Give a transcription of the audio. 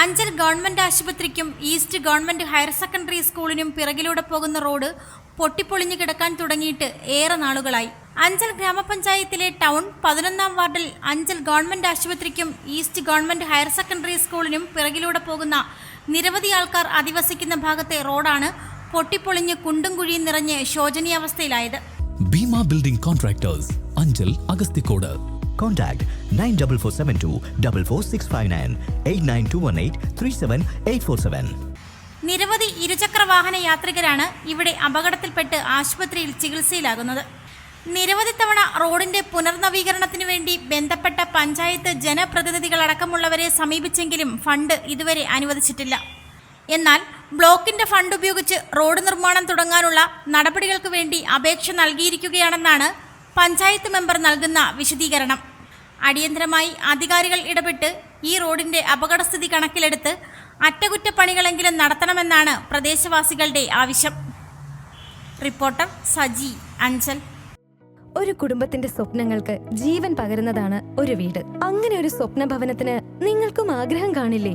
Anchal government ആശുപത്രിക്കും east government higher secondary സ്കൂളിനും പിറകിലൂടെ പോകുന്ന റോഡ് പൊട്ടിപ്പൊളിഞ്ഞു കിടക്കാൻ തുടങ്ങിയിട്ട് ഏറെ നാളുകളായി. അഞ്ചൽ ഗ്രാമപഞ്ചായത്തിലെ ടൗൺ പതിനൊന്നാം വാർഡിൽ അഞ്ചൽ ഗവൺമെന്റ് ആശുപത്രിക്കും ഈസ്റ്റ് ഗവൺമെന്റ് ഹയർ സെക്കൻഡറി സ്കൂളിനും പിറകിലൂടെ പോകുന്ന നിരവധി ആൾക്കാർ അധിവസിക്കുന്ന ഭാഗത്തെ റോഡാണ് പൊട്ടിപ്പൊളിഞ്ഞ് കുണ്ടും കുഴിയും നിറഞ്ഞ് ശോചനീയാവസ്ഥയിലായത്. Bhima building contractors Anchal Agasthikode Contact 94472 44659 89218 37847. നിരവധി ഇരുചക്ര വാഹന യാത്രികരാണ് ഇവിടെ അപകടത്തിൽപ്പെട്ട് ആശുപത്രിയിൽ ചികിത്സയിലാകുന്നത് നിരവധി തവണ റോഡിന്റെ പുനർനവീകരണത്തിനു വേണ്ടി ബന്ധപ്പെട്ട പഞ്ചായത്ത് ജനപ്രതിനിധികളടക്കമുള്ളവരെ സമീപിച്ചെങ്കിലും ഫണ്ട് ഇതുവരെ അനുവദിച്ചിട്ടില്ല എന്നാൽ ബ്ലോക്കിന്റെ ഫണ്ട് ഉപയോഗിച്ച് റോഡ് നിർമ്മാണം തുടങ്ങാനുള്ള നടപടികൾക്ക് വേണ്ടി അപേക്ഷ നൽകിയിരിക്കുകയാണെന്നാണ് പഞ്ചായത്ത് മെമ്പർ നൽകുന്ന വിശദീകരണം. അടിയന്തരമായി അധികാരികൾ ഇടപെട്ട് ഈ റോഡിന്റെ അപകടസ്ഥിതി കണക്കിലെടുത്ത് അറ്റകുറ്റപ്പണികളെങ്കിലും നടത്തണമെന്നാണ് പ്രദേശവാസികളുടെ ആവശ്യം. റിപ്പോർട്ടർ സജി അഞ്ചൽ. ഒരു കുടുംബത്തിന്റെ സ്വപ്നങ്ങൾക്ക് ജീവൻ പകരുന്നതാണ് ഒരു വീട്. അങ്ങനെ ഒരു സ്വപ്ന ഭവനത്തിന് നിങ്ങൾക്കും ആഗ്രഹം കാണില്ലേ?